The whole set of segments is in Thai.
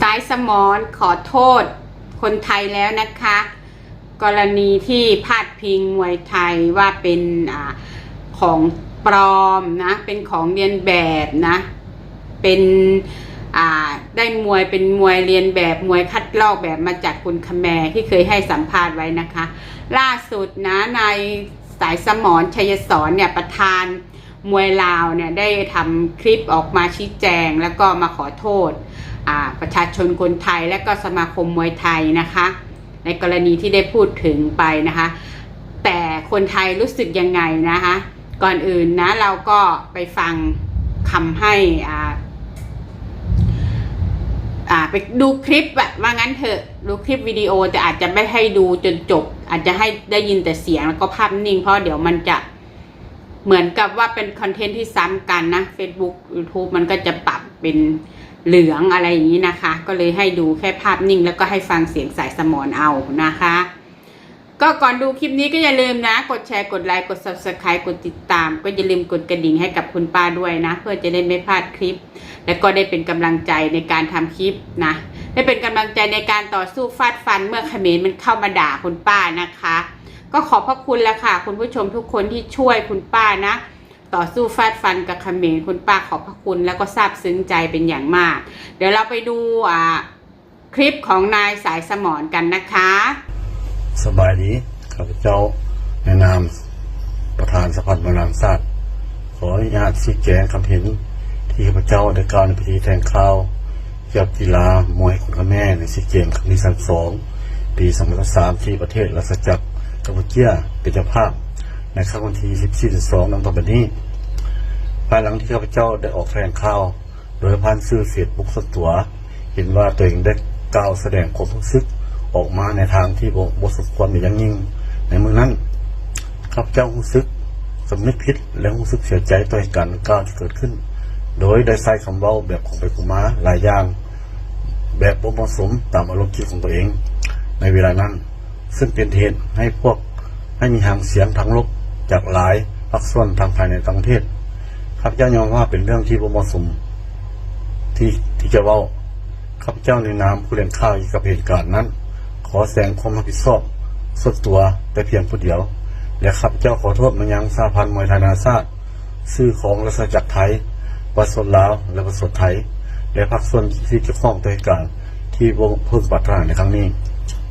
สายสมอนขอโทษคนไทยแล้วนะคะ กรณีที่พาดพิงมวยไทยว่าเป็นอของปลอมนะ เป็นของเรียนแบบนะ เป็นได้มวยเป็นมวยเรียนแบบมวยคัดลอกแบบมาจากคุณคแมร์ที่เคยให้สัมภาษณ์ไว้นะคะ ล่าสุดนะนายสายสมรชัยสอนเนี่ยประธานมวยลาวเนี่ยได้ทำคลิปออกมาชี้แจงแล้วก็มาขอโทษ ประชาชนคนไทยและก็สมาคมมวยไทยนะคะ ในกรณีที่ได้พูดถึงไปนะคะ แต่คนไทยรู้สึกยังไงนะคะ ก่อนอื่นนะเราก็ไปฟังคำให้อ่า่าไปดูคลิปอะว่างั้นเถอะดูคลิปวิดีโอแต่อาจจะไม่ให้ดูจนจบ อาจจะให้ได้ยินแต่เสียงแล้วก็ภาพนิ่ง เพราะเดี๋ยวมันจะเหมือนกับว่าเป็นคอนเทนต์ที่ซ้ำกันนะ Facebook YouTube มันก็จะปรับเป็น เหลืองอะไรอย่างนี้นะคะ ก็เลยให้ดูแค่ภาพนิ่ง แล้วก็ให้ฟังเสียงสายสมอนเอานะคะ ก็ก่อนดูคลิปนี้ก็อย่าลืมนะ กดแชร์กดไลค์กด subscribe กดติดตาม ก็อย่าลืมกดกระดิ่งให้กับคุณป้าด้วยนะ เพื่อจะได้ไม่พลาดคลิป และก็ได้เป็นกำลังใจในการทำคลิปนะได้เป็นกำลังใจในการต่อสู้ฟาดฟันเมื่อเขมรมันเข้ามาด่าคุณป้านะคะ ก็ขอบพระคุณแล้วค่ะ คุณผู้ชมทุกคนที่ช่วยคุณป้านะ ต่อสู้ฟาดฟันกับเขมรคุณป้าขอบพระคุณ แล้วก็ซาบซึ้งใจเป็นอย่างมาก เดี๋ยวเราไปดูอ่าคลิปของนายสายสมรกันนะคะ สบายดีข้าพเจ้าในนามประธานสภาบริหารศาสตร์ขออนุญาตชี้แจงคำเห็น ที่ข้าพเจ้าได้กล่าวในพิธีแถลงข่าวเกี่ยวกับกีฬามวยคุณแม่ในซีเกมครั้งที่สามสองปี2003ที่ประเทศรัสจักรกัมพูชาเป็นเจ้าภาพ ในครั้งวันที่ 14-12นังต่อไปนี้ภายหลังที่ข้าพเจ้าได้ออกแถลงข่าว โดยผ่านสื่อเฟซบุ๊กสตัว เห็นว่าตัวเองได้กล่าวแสดงความรู้สึกออกมาในทางที่บบสมควรเป็นอย่างยิ่ง ในเมืองนั้นข้าพเจ้ารู้สึกสำนึกผิดและรู้สึกเสียใจต่อเหตุการณ์กล่าวที่เกิดขึ้น โดยได้ใช้คำเว้าแบบของไปของมาหลายอย่าง แบบบ่เหมาะสมตามอารมณ์คิดของตัวเอง ในเวลานั้น ซึ่งเป็นเหตุให้พวกให้มีหางเสียงทางลบ จากหลายภาคส่วนทางภายในต่างประเทศข้าพเจ้ายอมว่าเป็นเรื่องที่บ่เหมาะสม ที่ที่จะเว้าข้าพเจ้าในนามผู้เล่นข่าวเกี่ยวกับเหตุการณ์นั้น ขอแสงความรับผิดชอบส่วนตัวแต่เพียงผู้เดียว และข้าพเจ้าขอโทษมายังสาพันธ์มวยไทยนานาชาติชื่อของรัฐจักรไทยวัดสดลาวและวัดสดไทย และภาคส่วนที่เกี่ยวข้องต่อเหตุการณ์ที่บ่เพิ่งปรารถนาในครั้งนี้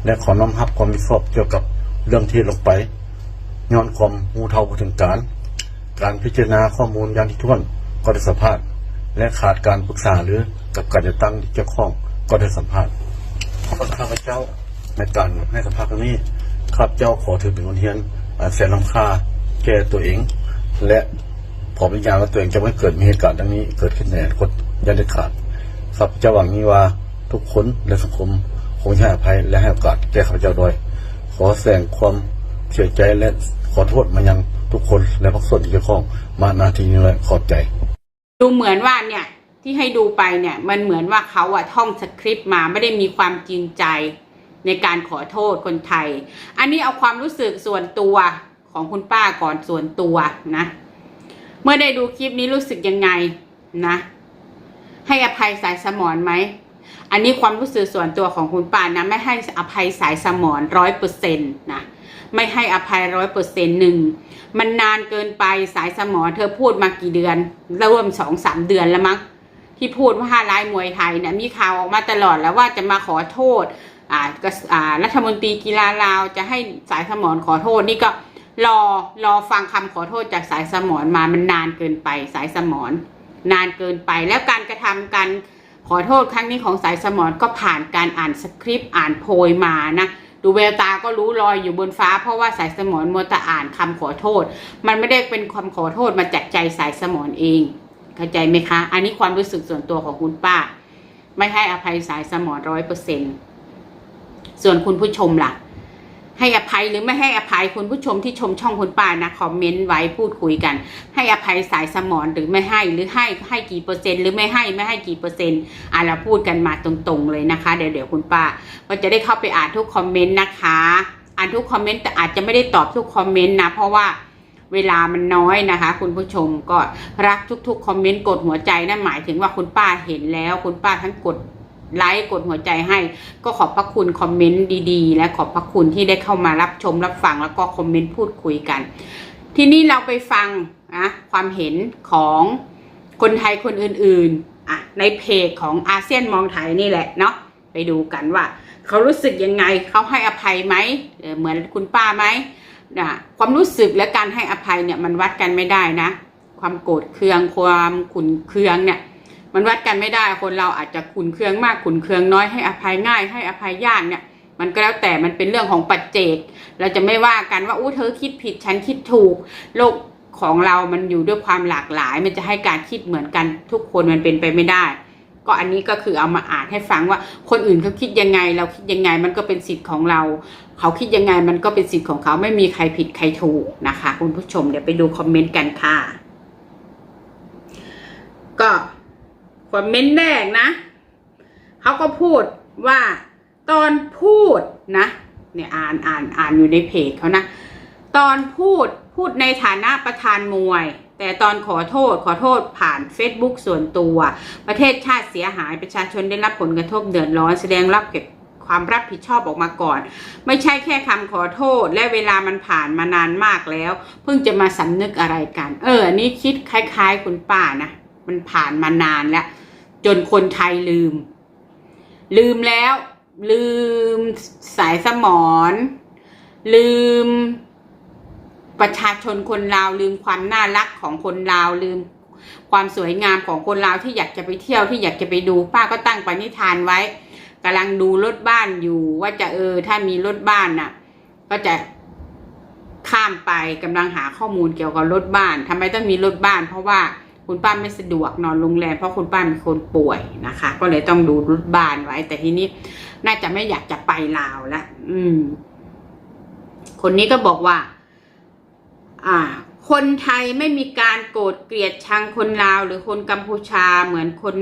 และขอน้อมรับความรับผิดชอบเกี่ยวกับเรื่องที่ลงไป ย้อนความมูเท่าบ่ถึงการ การพิจารณาข้อมูลอย่างที่ถ้วนก็ได้สัมภาษณ์และขาดการปรึกษาหรือกับการจัดตั้งเกี่ยวข้องก็ได้สัมภาษณ์ข้าพเจ้าในการให้สัมภาษณ์ครั้งนี้ข้าพเจ้าขอถือเป็นคนเทียนแสนลำค่าแก่ตัวเอง และขอเป็นยาว่าตัวเองจะไม่เกิดมีเหตุการณ์ดังนี้เกิดขึ้นในอนาคตยันเด็ดขาดข้าพเจ้าหวังนี้ว่าทุกคนและสังคมคงจะให้อภัยและให้โอกาสแก่ข้าพเจ้าด้วย ขอแสดงความเสียใจและ ขอโทษมายังทุกคนและภาคส่วนที่เกี่ยวข้องมานาทีนี้เลยขอบใจ ดูเหมือนว่าเนี่ยที่ให้ดูไปเนี่ยมันเหมือนว่าเขาอะท่องสคริปต์มาไม่ได้มีความจริงใจในการขอโทษคนไทย อันนี้เอาความรู้สึกส่วนตัวของคุณป้าก่อนส่วนตัวนะ เมื่อได้ดูคลิปนี้รู้สึกยังไงนะ ให้อภัยสายสมอนไหม อันนี้ความรู้สึกส่วนตัวของคุณป้านะ ไม่ให้อภัยสายสมอนร้อยเปอร์เซ็นต์นะ ไม่ให้อภัยร้อยเปอร์เซ็นต์หนึ่งมันนานเกินไปสายสมอเธอพูดมากี่เดือนร่วมสองสามเดือนแล้วมั้งที่พูดว่าห้าร้ายมวยไทยเนี่ยมีข่าวออกมาตลอดแล้วว่าจะมาขอโทษอ่ากระอ่ารัฐมนตรีกีฬาลาวจะให้สายสมอขอโทษนี่ก็รอรอฟังคำขอโทษจากสายสมอนมามันนานเกินไปสายสมอนนานเกินไปแล้วการกระทำการขอโทษครั้งนี้ของสายสมอนก็ผ่านการอ่านสคริปต์อ่านโพยมานะ ดูแววตาก็รู้ลอยอยู่บนฟ้า เพราะว่าสายสมอนมัวแต่อ่านคำขอโทษ มันไม่ได้เป็นคำขอโทษมาจากใจสายสมอนเอง เข้าใจไหมคะ อันนี้ความรู้สึกส่วนตัวของคุณป้า ไม่ให้อภัยสายสมอนร้อยเปอร์เซ็นส่วนคุณผู้ชมล่ะ ให้อภัยหรือไม่ให้อภัยคุณผู้ชมที่ชมช่องคุณป้านะคอมเมนต์ไว้พูดคุยกัน ให้อภัยสายสมอนหรือไม่ให้หรือให้ให้กี่เปอร์เซ็นต์หรือไม่ให้ไม่ให้กี่เปอร์เซ็นต์อะเราพูดกันมาตรงๆเลยนะคะเดี๋ยวเดี๋ยวคุณป้าก็จะได้เข้าไปอ่านทุกคอมเมนต์นะคะอ่านทุกคอมเมนต์แต่อาจจะไม่ได้ตอบทุกคอมเมนต์นะเพราะว่าเวลามันน้อยนะคะ คุณผู้ชมก็รักทุกๆคอมเมนต์กดหัวใจนั่นหมายถึงว่าคุณป้าเห็นแล้ว คุณป้าทั้งกด ไลค์กดหัวใจให้ ก็ขอบพระคุณคอมเมนต์ดีๆ และขอบพระคุณที่ได้เข้ามารับชมรับฟังแล้วก็คอมเมนต์พูดคุยกัน ทีนี้เราไปฟังนะความเห็นของคนไทยคนอื่นๆอะในเพจของอาเซียนมองไทยนี่แหละเนาะไปดูกันว่า เขารู้สึกยังไงเขาให้อภัยไหมเออเหมือนคุณป้าไหมนะความรู้สึกและการให้อภัยเนี่ยมันวัดกันไม่ได้นะ ความโกรธเคืองความขุนเคืองเนี่ย มันวัดกันไม่ได้คนเราอาจจะขุนเคืองมากขุนเคืองน้อยให้อภัยง่ายให้อภัยยากเนี่ยมันก็แล้วแต่มันเป็นเรื่องของปัจเจก เราจะไม่ว่ากันว่าอู้เธอคิดผิดฉันคิดถูก โลกของเรามันอยู่ด้วยความหลากหลาย มันจะให้การคิดเหมือนกันทุกคนมันเป็นไปไม่ได้ ก็อันนี้ก็คือเอามาอ่านให้ฟังว่าคนอื่นเขาคิดยังไง เราคิดยังไงมันก็เป็นสิทธิ์ของเรา เขาคิดยังไงมันก็เป็นสิทธิ์ของเขาไม่มีใครผิดใครถูกนะคะ คุณผู้ชมเดี๋ยวไปดูคอมเมนต์กันค่ะ ก็ คอมเมนต์แรกนะเขาก็พูดว่าตอนพูดนะเนี่ยอ่านอ่านอ่านอยู่ในเพจเขานะ ตอนพูดพูดในฐานะประธานมวย แต่ตอนขอโทษขอโทษผ่าน Facebook ส่วนตัว ประเทศชาติเสียหายประชาชนได้รับผลกระทบเดือดร้อนแสดงรับเก็บความรับผิดชอบออกมาก่อน ไม่ใช่แค่คำขอโทษ และเวลามันผ่านมานานมากแล้ว เพิ่งจะมาสำนึกอะไรกัน เอออันนี้คิดคล้าย ๆ คุณป้านะ มันผ่านมานานแล้ว จนคนไทยลืม ลืมแล้ว ลืมสายสมอนลืมประชาชนคนลาวลืมความน่ารักของคนลาวลืม ความสวยงามของคนลาวที่อยากจะไปเที่ยวที่อยากจะไปดูป้าก็ตั้งปณิธานไว้กำลังดูรถบ้านอยู่ว่าจะเออถ้ามีรถบ้านน่ะ ก็จะข้ามไปกำลังหาข้อมูลเกี่ยวกับรถบ้านทำไมต้องมีรถบ้าน เพราะว่า คุณป้าไม่สะดวกนอนโรงแรมเพราะคุณป้าเป็นคนป่วยนะคะ ก็เลยต้องดูรถบ้านไว้ แต่ทีนี้น่าจะไม่อยากจะไปลาวละอืม คนนี้ก็บอกว่า อ่า คนไทยไม่มีการโกรธเกลียดชังคนลาว หรือคนกัมพูชาเหมือนคน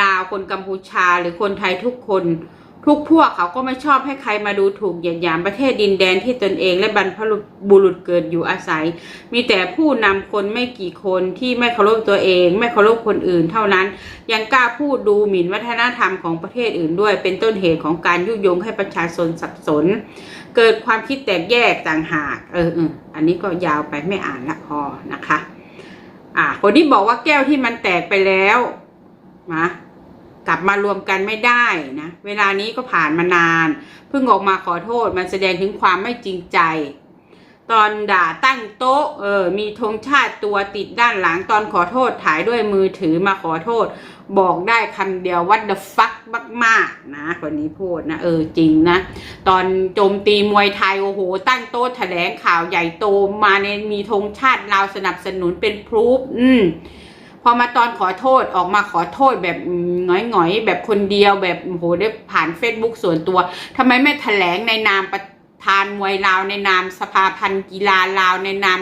ลาวคนกัมพูชา หรือคนไทยทุกคน ทุกพวกเขาก็ไม่ชอบให้ใครมาดูถูกเหยียดหยามประเทศดินแดนที่ตนเองและบรรพบุรุษเกิดอยู่อาศัย มีแต่ผู้นำคนไม่กี่คนที่ไม่เคารพตัวเอง ไม่เคารพคนอื่น เท่านั้น ยังกล้าพูดดูหมิ่นวัฒนธรรมของประเทศอื่นด้วย เป็นต้นเหตุของการยุยงให้ประชาชนสับสน เกิดความคิดแตกแยกต่างหากเออเอออันนี้ก็ยาวไปไม่อ่านละพอนะคะ อ่าคนที่บอกว่าแก้วที่มันแตกไปแล้วนะ กลับมารวมกันไม่ได้นะ เวลานี้ก็ผ่านมานาน เพิ่งออกมาขอโทษมันแสดงถึงความไม่จริงใจ ตอนด่าตั้งโต๊ะเออมีธงชาติตัวติดด้านหลังตอนขอโทษถ่ายด้วยมือถือมาขอโทษ บอกได้คำเดียว what the fuck มากๆนะคนนี้พูดนะเออจริงนะ ตอนโจมตีมวยไทยโอ้โห ตั้งโต๊ะแถลงข่าวใหญ่โตมาในมีธงชาติลาวสนับสนุนเป็นพรูฟอืม พอมาตอนขอโทษออกมาขอโทษแบบหงอยๆแบบคนเดียวแบบโหได้ผ่านเฟซบุ๊กส่วนตัวทำไมไม่แถลงในนามประธานมวยลาวในนามสภาพันธ์กีฬาลาวในนาม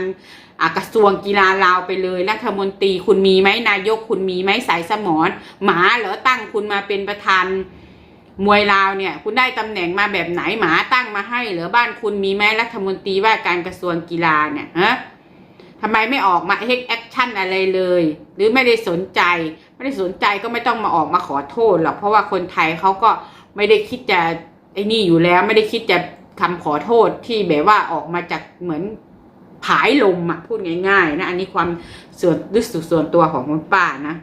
กระทรวงกีฬาลาวไปเลยรัฐมนตรีคุณมีไหมนายกคุณมีไหมสายสมอนหมาเหรอตั้งคุณมาเป็นประธานมวยลาวเนี่ย คุณได้ตำแหน่งมาแบบไหนหมาตั้งมาให้เหรอบ้านคุณมีไหมรัฐมนตรีว่าการกระทรวงกีฬาเนี่ยฮะ ทำไมไม่ออกมาเทคแอคชั่นอะไรเลย หรือไม่ได้สนใจ ไม่ได้สนใจก็ไม่ต้องมาออกมาขอโทษหรอกเพราะว่าคนไทยเขาก็ไม่ได้คิดจะไอ้นี่อยู่แล้วไม่ได้คิดจะคำขอโทษที่แบบว่าออกมาจากเหมือนผายลมอะพูดง่าย ๆ นะ อันนี้ความส่วนรู้สึกส่วนตัวของคุณป้านะ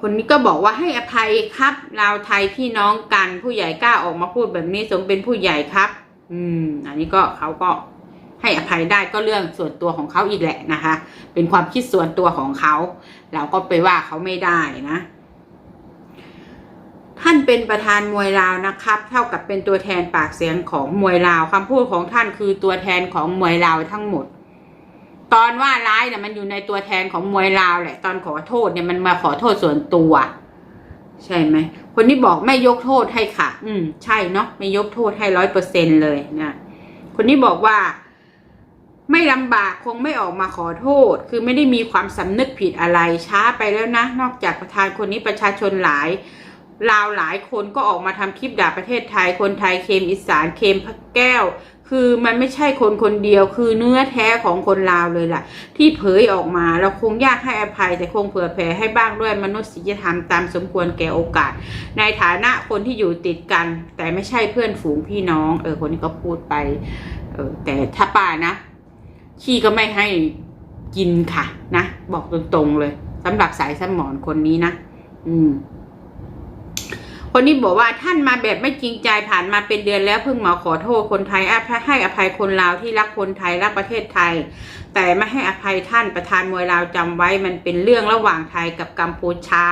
คนนี้ก็บอกว่าให้อภัยครับลาไทยพี่น้องกันผู้ใหญ่กล้าออกมาพูดแบบนี้สมเป็นผู้ใหญ่ครับ อืม อันนี้ก็เขาก็ ให้อภัยได้ก็เรื่องส่วนตัวของเขาอีกแหละนะคะ เป็นความคิดส่วนตัวของเขา เราก็ไปว่าเขาไม่ได้นะ ท่านเป็นประธานมวยลาวนะครับ เท่ากับเป็นตัวแทนปากเสียงของมวยลาวคำพูดของท่านคือตัวแทนของมวยลาวทั้งหมด ตอนว่าร้ายเนี่ยมันอยู่ในตัวแทนของมวยลาวแหละ ตอนขอโทษเนี่ยมันมาขอโทษส่วนตัว ใช่ไหมคนที่บอกไม่ยกโทษให้ค่ะ อืม ใช่เนาะไม่ยกโทษให้ร้อยเปอร์เซ็นเลยนะคนนี้บอกว่า ไม่ลำบากคงไม่ออกมาขอโทษ คือไม่ได้มีความสำนึกผิดอะไรช้าไปแล้วนะ นอกจากประธานคนนี้ประชาชนหลายลาวหลายคนก็ออกมาทำคลิปด่าประเทศไทย คนไทยเคมอีสานเคมพระแก้ว คือมันไม่ใช่คนคนเดียว คือเนื้อแท้ของคนลาวเลยล่ะ ที่เผยออกมาเราคงยากให้อภัย แต่คงเผื่อแผ่ให้บ้างด้วยมนุษยธรรมตามสมควรแก่โอกาส ในฐานะคนที่อยู่ติดกัน แต่ไม่ใช่เพื่อนฝูงพี่น้อง เออคนนี้ก็พูดไป เออแต่ถ้าป้านะ ขี้ก็ไม่ให้กินค่ะ นะ บอกตรงๆเลยสำหรับสายสมอนคนนี้นะอืม คนนี้บอกว่าท่านมาแบบไม่จริงใจผ่านมาเป็นเดือนแล้วเพิ่งมาขอโทษคนไทยอภัยให้อภัยคนลาวที่รักคนไทยรักประเทศไทย แต่ไม่ให้อภัยท่านประธานมวยลาวจำไว้มันเป็นเรื่องระหว่างไทยกับกัมพูชา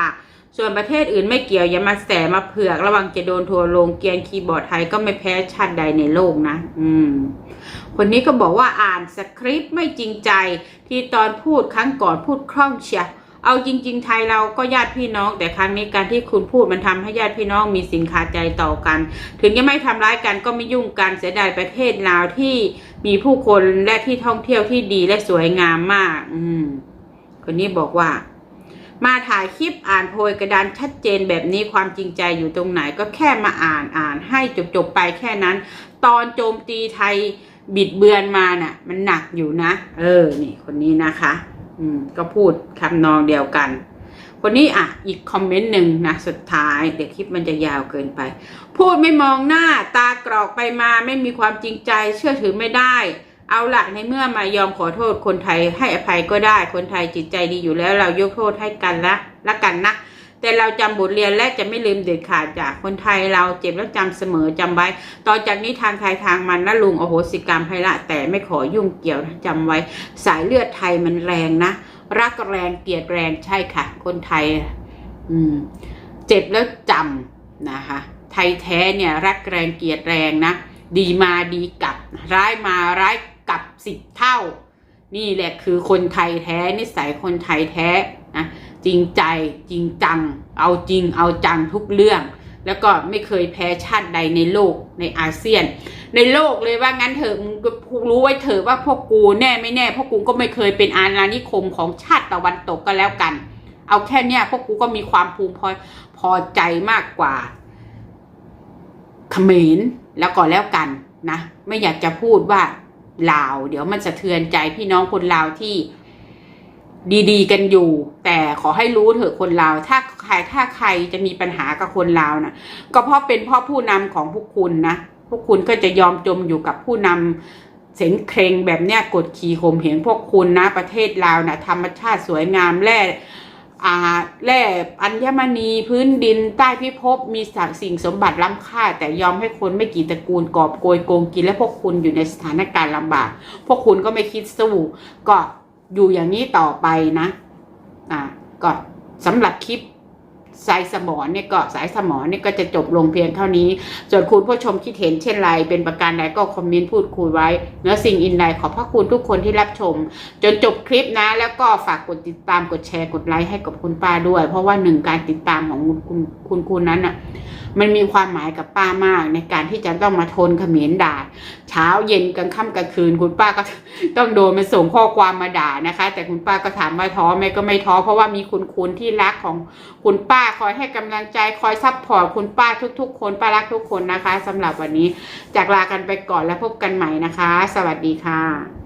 ส่วนประเทศอื่นไม่เกี่ยว อย่ามาแสมาเผือก ระวังจะโดนทัวร์ลงเกียนคีย์บอร์ดไทยก็ไม่แพ้ชาติใดในโลกนะ อืม คนนี้ก็บอกว่าอ่านสคริปต์ไม่จริงใจ ที่ตอนพูดครั้งก่อนพูดคล่องเชียเอาจริง ๆ ไทยเราก็ญาติพี่น้อง แต่ครั้งนี้การที่คุณพูดมันทำให้ญาติพี่น้องมีสินคาใจต่อกัน ถึงจะไม่ทำร้ายกันก็ไม่ยุ่งกันเสียดายประเทศลาวที่มีผู้คนและที่ท่องเที่ยวที่ดีและสวยงามมาก อืม คนนี้บอกว่า มาถ่ายคลิปอ่านโพยกระดานชัดเจนแบบนี้ความจริงใจอยู่ตรงไหนก็แค่มาอ่านอ่านให้จบๆไปแค่นั้น ตอนโจมตีไทยบิดเบือนมาน่ะ มันหนักอยู่นะ เออ นี่คนนี้นะคะ อืม ก็พูดคำนองเดียวกัน คนนี้อะ อีกคอมเมนต์หนึ่งนะ สุดท้าย เดี๋ยวคลิปมันจะยาวเกินไป พูดไม่มองหน้าตากรอกไปมาไม่มีความจริงใจเชื่อถือไม่ได้ เอาละในเมื่อมายอมขอโทษคนไทยให้อภัยก็ได้ คนไทยจิตใจดีอยู่แล้ว เรายกโทษให้กันละละกันนะแต่เราจำบทเรียนและจะไม่ลืมเด็ดขาดจากคนไทยเราเจ็บแล้วจำเสมอจำไว้ ต่อจากนี้ทางใครทางมันนะลุงโอโหสิกรรมให้ละ แต่ไม่ขอยุ่งเกี่ยวนะจำไว้ สายเลือดไทยมันแรงนะ รักแรงเกลียดแรงใช่ค่ะ คนไทย อืม เจ็บแล้วจำนะคะ ไทยแท้เนี่ย รักแรงเกลียดแรงนะ ดีมาดีกลับ ร้ายมาร้าย กับสิบเท่า นี่แหละคือคนไทยแท้นิสัยคนไทยแท้นะจริงใจจริงจัง เอาจริงเอาจังทุกเรื่อง แล้วก็ไม่เคยแพ้ชาติใดในโลกในอาเซียน ในโลกเลยว่างั้นเถอะมึงก็รู้ไว้เถอะว่าพวกกูแน่ไม่แน่พวกกูก็ไม่เคยเป็นอาณานิคมของชาติตะวันตกก็แล้วกัน เอาแค่เนี้ยพวกกูก็มีความภูมิพอพอใจมากกว่าเขมรแล้วก็แล้วกันนะ ไม่อยากจะพูดว่า ลาว เดี๋ยวมันสะเทือนใจพี่น้องคนลาวที่ดีๆ กันอยู่ แต่ขอให้รู้เถอะคนลาว ถ้าใครถ้าใครจะมีปัญหากับคนลาวนะก็เพราะเป็นเพ่อผู้นำของพวกคุณนะพวกคุณก็จะยอมจมอยู่กับผู้นำเสงเครงแบบเนี้ยกดขี่ข่มเหงพวกคุณนะ ประเทศลาวนะธรรมชาติสวยงามแร่ แร่อัญมณีพื้นดินใต้พิภพมีสัสิ่งสมบัติล้ำค่า แต่ยอมให้คนไม่กี่ตระกูลกอบโกยโกงกิน และพวกคุณอยู่ในสถานการณ์ลำบาก พวกคุณก็ไม่คิดสู้ก็อยู่อย่างนี้ต่อไปนะ อ่าก็สำหรับคลิป สายสมอเนี่ยก็สายสมอเนี่ยก็จะจบลงเพียงเท่านี้ ส่วนคุณผู้ชมคิดเห็นเช่นไรเป็นประการใดก็คอมเมนต์พูดคุยไว้เนื้อสิ่งอินไลน์ขอพระคุณทุกคนที่รับชม จนจบคลิปนะ แล้วก็ฝากกดติดตามกดแชร์กดไลค์ให้กับคุณป้าด้วย เพราะว่าหนึ่งการติดตามของคุณคุณคุณนั้นอะ มันมีความหมายกับป้ามากในการที่จะต้องมาทนเขมรด่าเช้าเย็นกลางค่ำกลางคืน คุณป้าก็ต้องโดนมาส่งข้อความมาด่านะคะ แต่คุณป้าก็ถามว่าท้อไหมก็ไม่ท้อเพราะว่ามีคุณคุณที่รักของคุณป้าคอยให้กำลังใจคอยซัพพอร์ตคุณป้าทุก ๆ คนป้ารักทุกคนนะคะสำหรับวันนี้จากลากันไปก่อนแล้วพบกันใหม่นะคะ สวัสดีค่ะ